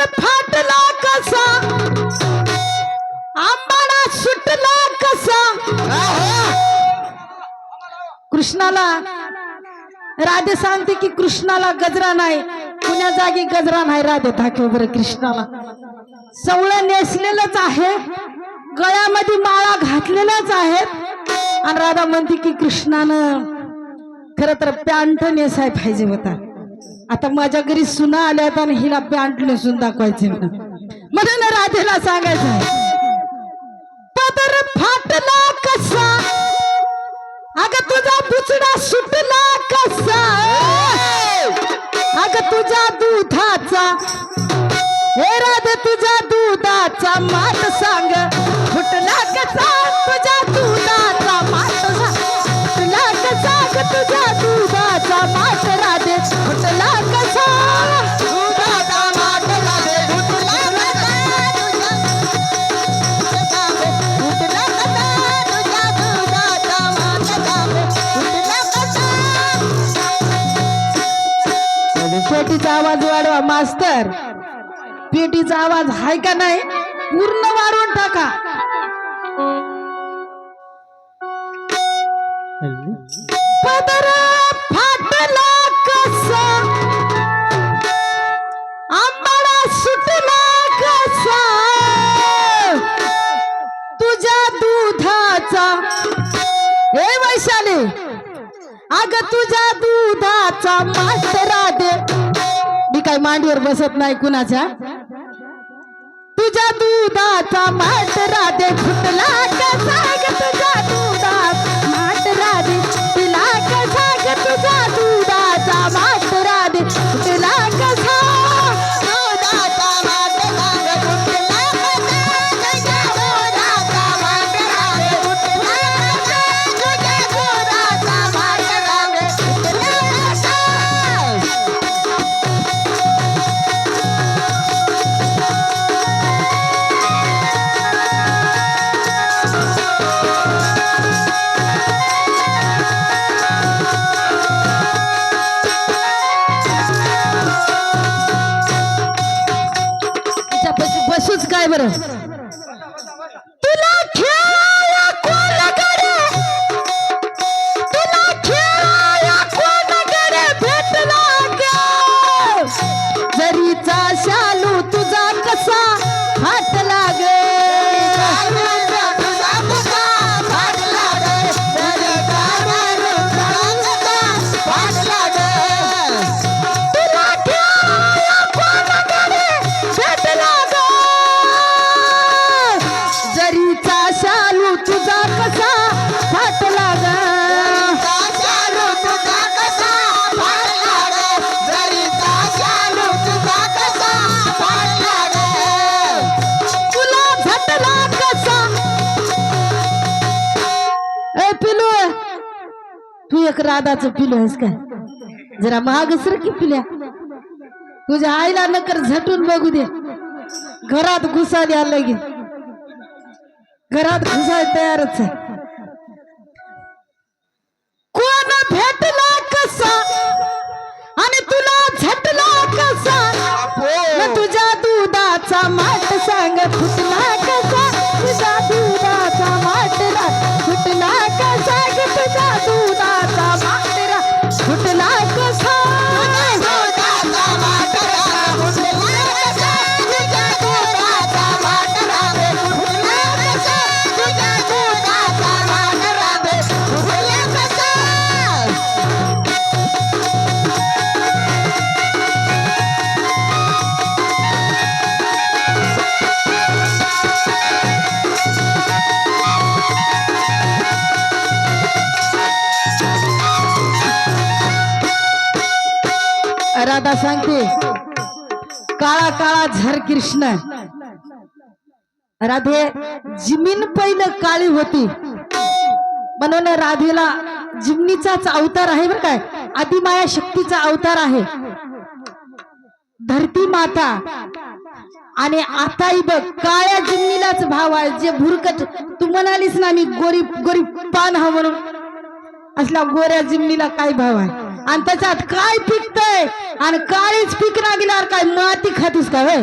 पदर फाटला कसा? आंबाडा सुटला कसा? कृष्णाला राधे सांगते की कृष्णाला गजरा नाही. पुण्या जागी गजरा नाही राधे थाके बरं कृष्णाला. सवळं नेसलेलंच आहे. गळ्यामध्ये माळा घातलेल्याच आहेत आणि राधा म्हणते की कृष्णानं खर तर पॅन्ट नेसाय पाहिजे होता. आता माझ्या घरी सुना आल्यात आणि हिला पॅन्ट नेसून दाखवायचे ना. राधेला सांगायचं पदर फाटला कसा? अग तुझा बुचडा सुटला कसा? अग तुझा दुधाचा हे राधे तुझा दुधाचा मात सांग. फुटला कसा तुझा दुधाचा मात सांग. फुटला कसा ग दुधाचा मात पेटीचा आवाज वाढवा मास्तर. पेटीचा आवाज हाय का नाही पूर्ण वाढवून टाका. फाटला कसा? आंबाडा सुटला कसा? तुझ्या दुधाचा हे वैशाली अग तुझ्या दुधाचा मास्टर काय मांडीवर बसत नाही कुणाच्या? तुझ्या दुधाचा मास्तरा दे फुटला तुझ्या ಸಾಹೇಬರು. राधाचं पिलू आहेस काय जरा महाग सर की पिल्या? तुझ्या आईला नकर झटून बघू दे. घरात घुसा द्या लगे घरात घुसाय तयारच आहे. कोण भेटला कसा? आणि तुला झटला कसा? तुझ्या दुधाचा माठ सांग फुटला कसा? राधा सांगते. काळा काळा झर कृष्ण. राधे जिमीन पहिलं काळी होती. म्हणून राधेला जिमनीचाच अवतार आहे बरं काय. आदिमाया शक्तीचा अवतार आहे. धरती माता. आणि आताही बघ काळ्या जिमनीलाच भाव आहे. जे भुरकट तू म्हणालीस ना मी गोरी गोरी पान हा म्हणून. असल्या गोऱ्या जिमनीला काय भाव आहे? आणि त्याच्यात काय पिकतय? आणि काळीच पिकना गेल्यावर काय माती खातीस का होय?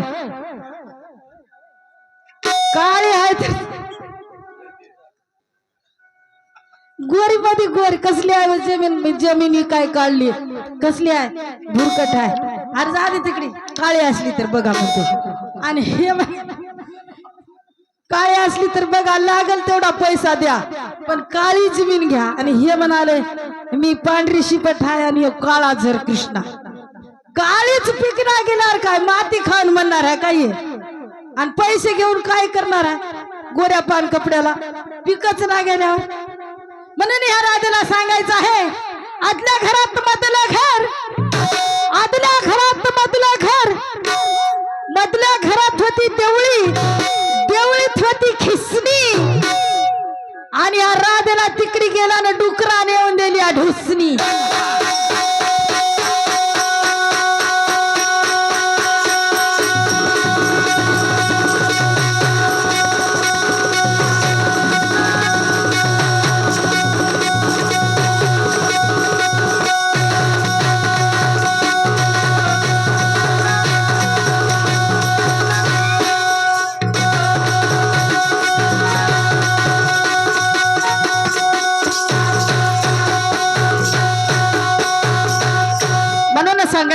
काळी आहे गोरी मध्ये गोरी कसली आहे हो जमीन? जमिनी काय काढली? कसली आहे? भुरकट आहे. अरे जा तिकडे. काळी असली तर बघा म्हणते. आणि हे काय असली तर बघा लागल तेवढा पैसा द्या. पण काळी जमीन घ्या. आणि हे म्हणाले मी पांढरी शिपट आहे आणि काळा झर कृष्णा. काळीच पिकणार गेल्यावर काय? माती खाऊन म्हणणार आहे काय आणि पैसे घेऊन काय करणार आहे? गोऱ्या पान कपड्याला. पिकच ना गेल्यावर म्हणून ह्या राजाला सांगायचं आहे आदल्या घरात मधलं घर आदल्या घरात मधलं घर मधल्या घरात होती देवळी देवळीत होती खिसणी आणि आराधना तिकडे तिकडी गेला ना डुकराने येऊन दिली ढुसणी.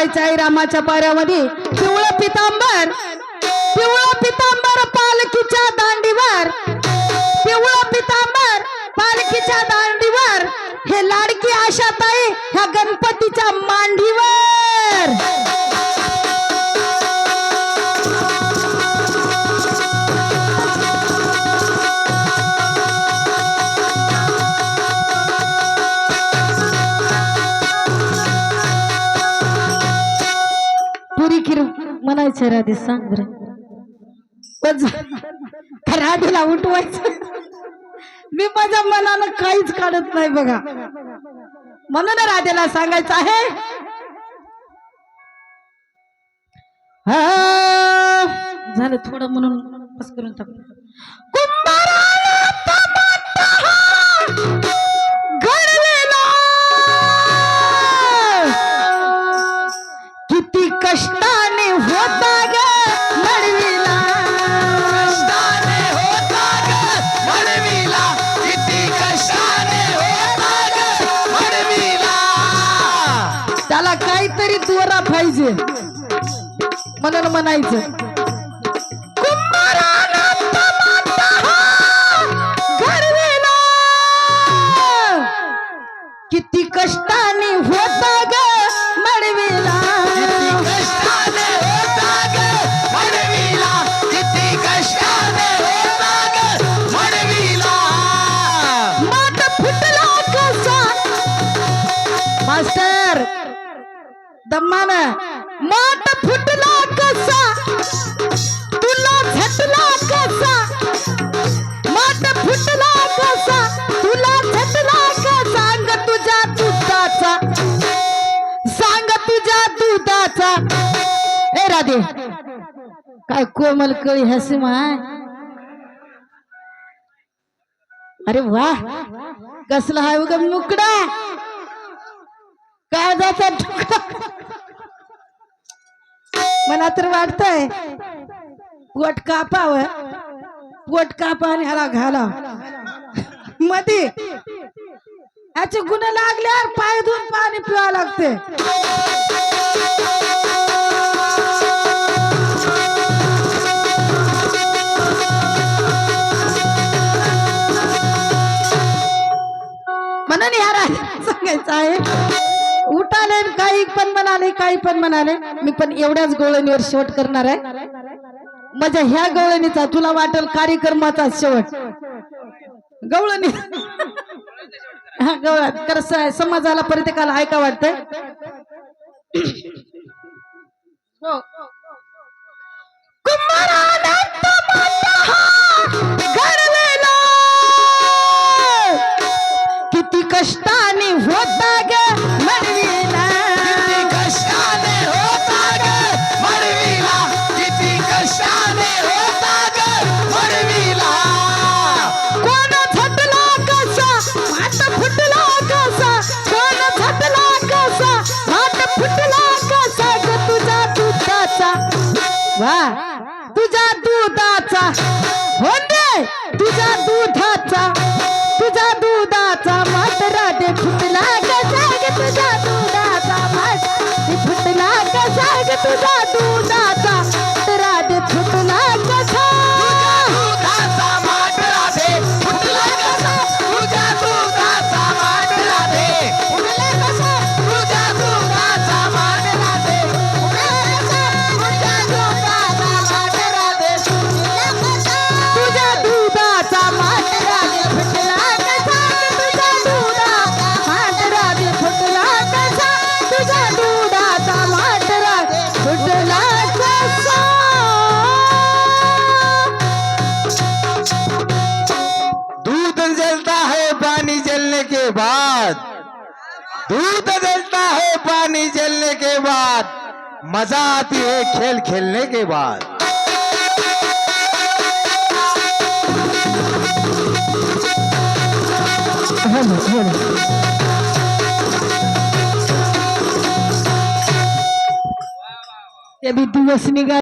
करायचं आहे रामाच्या पाऱ्यामध्ये. पिवळं पितांबर पिवळं पितांबर पालखीच्या दांडीवर. पिवळं पितांबर पालखीच्या दांडीवर. हे लाडकी आशाताई ह्या गणपतीच्या मांडीवर. म्हणायचं राधे सांग बरं. उठवायचं. मी माझ्या मनानं काहीच काढत नाही बघा. म्हणून राधेला सांगायचं आहे हा, झालं थोडं म्हणून बस करून टाक. कुंभाराला म्हणून म्हणायचं. हा. किती कष्टाने होता ग मडविला किती कष्टाने होता ग म्हणविला किती कष्टाने होता ग म्हणविला माट फुटला कसा? मास्टर दम्मान माट दुधाचा ए राधे. काय कोमल कळी हसी माय अरे वा. कसला हाय उगा मुकडा. काय जाता मला तर वाटतंय. पोट कापाव. पोट कापा आणि ह्याला घाला. मध्ये याचे गुन्हे लागल्यावर पाय धुवून पाणी पिवा लागते. म्हणून ह्या राजाला सांगायचं आहे उठाले आणि काही पण म्हणाले काही पण म्हणाले मी पण एवढ्याच गोळणीवर शेवट करणार आहे. माझ्या ह्या गवळणीचा तुला वाटेल कार्यक्रमाचा शेवट. गवळणी हा समाजाला प्रत्येकाला ऐका वाटतंय हो. वा तुझ्या दुधाचा. हो तुझ्या दुधाचा तुझ्या दुधाचा मात्र ते फुटला कसा तुझ्या दुधाचा मात फुटला कसा तुझ्या दुधाचा दूध जलता है पानी जलने के बाद। मज़ा आती है खेल खेलने के बाद। ते बी दिवस निघा